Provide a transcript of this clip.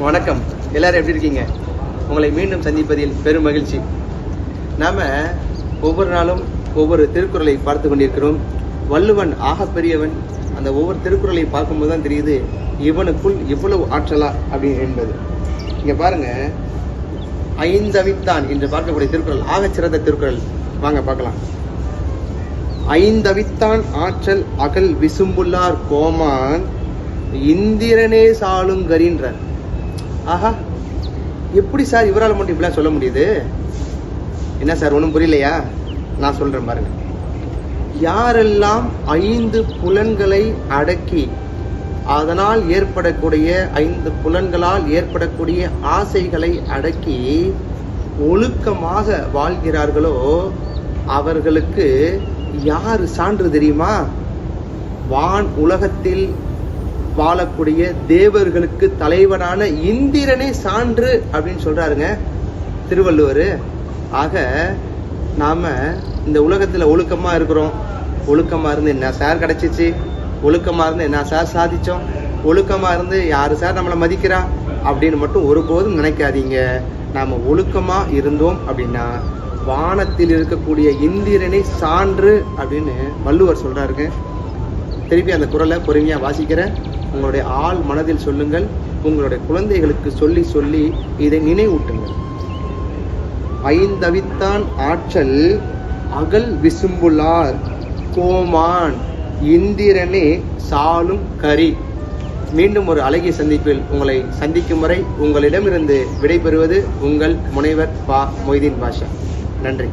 வணக்கம். எல்லாரும் எப்படி இருக்கீங்க? உங்களை மீண்டும் சந்திப்பதில் பெரும் மகிழ்ச்சி. நாம் ஒவ்வொரு நாளும் ஒவ்வொரு திருக்குறளை பார்த்து கொண்டிருக்கிறோம். வள்ளுவன் ஆகப் பெரியவன் அந்த ஒவ்வொரு திருக்குறளை பார்க்கும்போது தான் தெரியுது இவனுக்குள் இவ்வளவு ஆற்றலா அப்படின்னு என்பது. இங்கே பாருங்க. ஐந்தவித்தான் என்று பார்க்கக்கூடிய திருக்குறள் ஆகச் சிறந்த திருக்குறள். வாங்க பார்க்கலாம். ஐந்தவித்தான் ஆற்றல் அகல் விசும்புள்ளார் கோமான் இந்திரனே சாளுங்கரின்றார் ஆஹா. எப்படி சார் இவரால் மட்டும் இப்படிலாம் சொல்ல முடியுது? என்ன சார் ஒன்றும் புரியலையா? நான் சொல்கிறேன் பாருங்க. யாரெல்லாம் ஐந்து புலன்களை அடக்கி அதனால் ஏற்படக்கூடிய ஐந்து புலன்களால் ஏற்படக்கூடிய ஆசைகளை அடக்கி ஒழுக்கமாக வாழ்கிறார்களோ அவர்களுக்கு யார் சான்று தெரியுமா? வான் உலகத்தில் வாழக்கூடிய தேவர்களுக்கு தலைவனான இந்திரனே சான்று அப்படின்னு சொல்றாருங்க திருவள்ளுவர். ஆக நாம் இந்த உலகத்தில் ஒழுக்கமாக இருக்கிறோம். ஒழுக்கமாக இருந்து என்ன சார் கிடச்சிச்சு? ஒழுக்கமாக இருந்து என்ன சார் சாதித்தோம் ஒழுக்கமாக இருந்து யார் சார் நம்மளை மதிக்கிறா? அப்படின்னு மட்டும் ஒருபோதும் நினைக்காதீங்க. நாம் ஒழுக்கமாக இருந்தோம் அப்படின்னா வானத்தில் இருக்கக்கூடிய இந்திரனை சான்று அப்படின்னு வள்ளுவர் சொல்கிறாருங்க திருப்பி அந்த குரலை பொறுமையாக வாசிக்கிறேன். உங்களுடைய ஆள் மனதில் சொல்லுங்கள் உங்களுடைய குழந்தைகளுக்கு சொல்லி சொல்லி இதை நினைவூட்டுங்கள். ஐந்தவித்தான் ஆற்றல் அகல் விசும்புலார் கோமான் இந்திரனே சாலும் கரி. மீண்டும் ஒரு அழகிய சந்திப்பில் உங்களை சந்திக்கும் வரை உங்களிடமிருந்து விடைபெறுவது உங்கள் முனைவர் பா மொய்தீன் பாஷா. நன்றி.